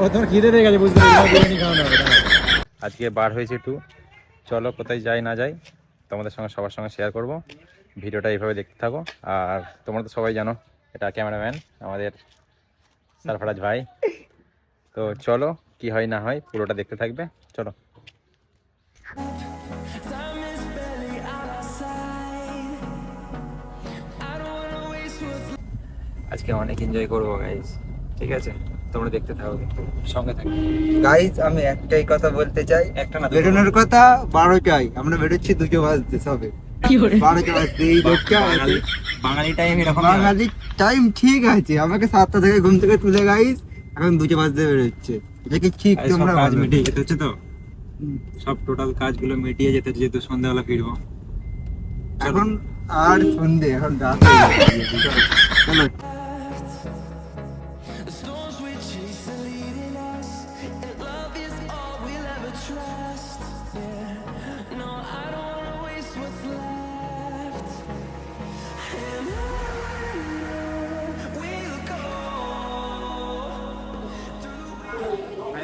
ও তোমার খিদে পেয়ে গেছে বুঝতে পারছি। বিরিয়ানি খাওয়ানো হবে আজকে বার হয়েছে একটু। চলো কোথায় যাই না যাই তোমাদের সঙ্গে সবার সঙ্গে শেয়ার করব। ভিডিওটা এইভাবে দেখতে থাকো। আর তোমরা তো সবাই জানো এটা ক্যামেরাম্যান আমাদের সারফরাজ ভাই। তো চলো কি হয় না হয় পুরোটা দেখতে থাকবে। চলো। আজকে অনেক এনজয় করব ঠিক আছে? তোমরা দেখতে থাকো সঙ্গে থাকো। গাইজ আমি একটাই কথা বলতে চাই। একটা না বেরোনোর কথা বারোটায় আমরা বেরোচ্ছি দুটো বাজতে সবে। বারোটা বাজতে এই লোকটা বাঙালি বাঙালি টাইম এরকম বাঙালি টাইম ঠিক আছে। আমাকে সাতটা থেকে ঘুম থেকে তুলে গাইজ এখন দুটো বাজতে বেরোচ্ছে। এটা কি ঠিক তোমরা কাজ মিটিয়ে যেতে হচ্ছে তো। সব টোটাল কাজগুলো মিটিয়ে যেতে যেহেতু সন্ধ্যাবেলা ফিরবো। এখন আর সন্ধে এখন রাত চলো,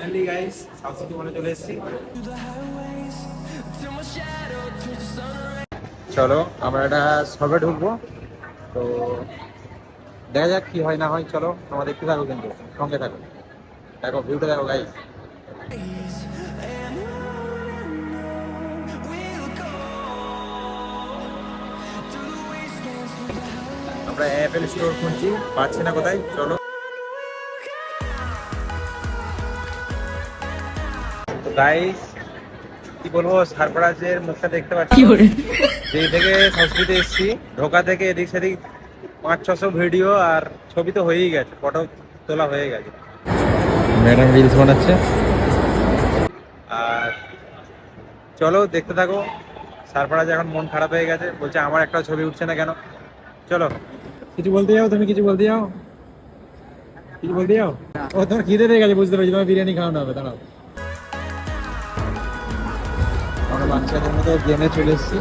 ফাইনালি গাইস সাউথ চলে এসেছি। চলো, আমরা এটা সবে ঢুকবো। তো দেখা যাক কি হয় না হয়, চলো তোমরা দেখতে থাকো কিন্তু, সঙ্গে থাকো। দেখো ভিউটা দেখো গাইস আমরা অ্যাপেল স্টোর খুঁজছি পাচ্ছি না কোথায়, চলো। গাইস কি বলব সারফরাজের মুখটা দেখতে পাচ্ছি। যেই থেকে সংস্কৃতি এসেছি ঢোকা থেকে এদিক সেদিক পাঁচ ছশো ভিডিও আর ছবি তো হয়েই গেছে ফটো তোলা হয়ে গেছে। ম্যাডাম রিলস বানাচ্ছে। আর চলো দেখতে থাকো। সারফরাজ এখন মন খারাপ হয়ে গেছে বলছে আমার একটা ছবি উঠছে না কেন? চলো। কিছু বলতে যাও তুমি কিছু বলতে যাও। কিছু বলতে যাও? ও তোমার খিদে পেয়ে গেছে বুঝতে পারছি তোমার বিরিয়ানি খাওয়ানো হবে দাঁড়াও। আমরা বাচ্চাদের মতো গেমে চলে এসেছি।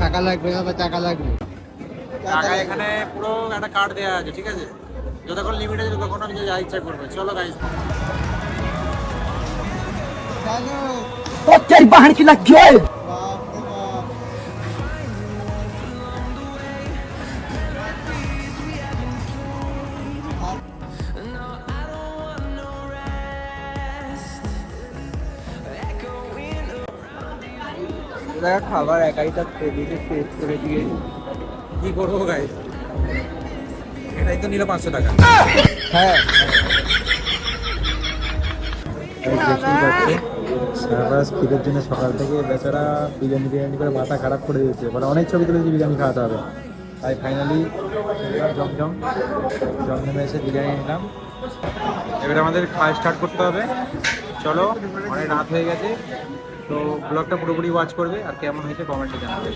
টাকা লাগবে বাবা টাকা লাগবে। টাকা এখানে পুরো একটা কার্ড দেওয়া আছে ঠিক আছে? যতক্ষণ লিমিট আছে ততক্ষণ আমি যা ইচ্ছা করবে। চলো গাইস খাবার একাই তার টেবিলে টেস্ট করে দিয়ে। কি করব গাইস এটাই তো নিল পাঁচশো টাকা। হ্যাঁ। খিদের জন্য সকাল থেকে বেচারা বিরিয়ানি বিরিয়ানি করে মাথা খারাপ করে দিয়েছে। মানে অনেক ছবি তুলেছি বিরিয়ানি খাওয়াতে হবে। তাই ফাইনালি জমজম জমজমে এসে বিরিয়ানি নিলাম। এবারে আমাদের খাওয়া স্টার্ট করতে হবে। চলো অনেক রাত হয়ে গেছে। তো ব্লগটা পুরোপুরি ওয়াচ করবে আর কেমন হয়েছে কমেন্টে জানাবে।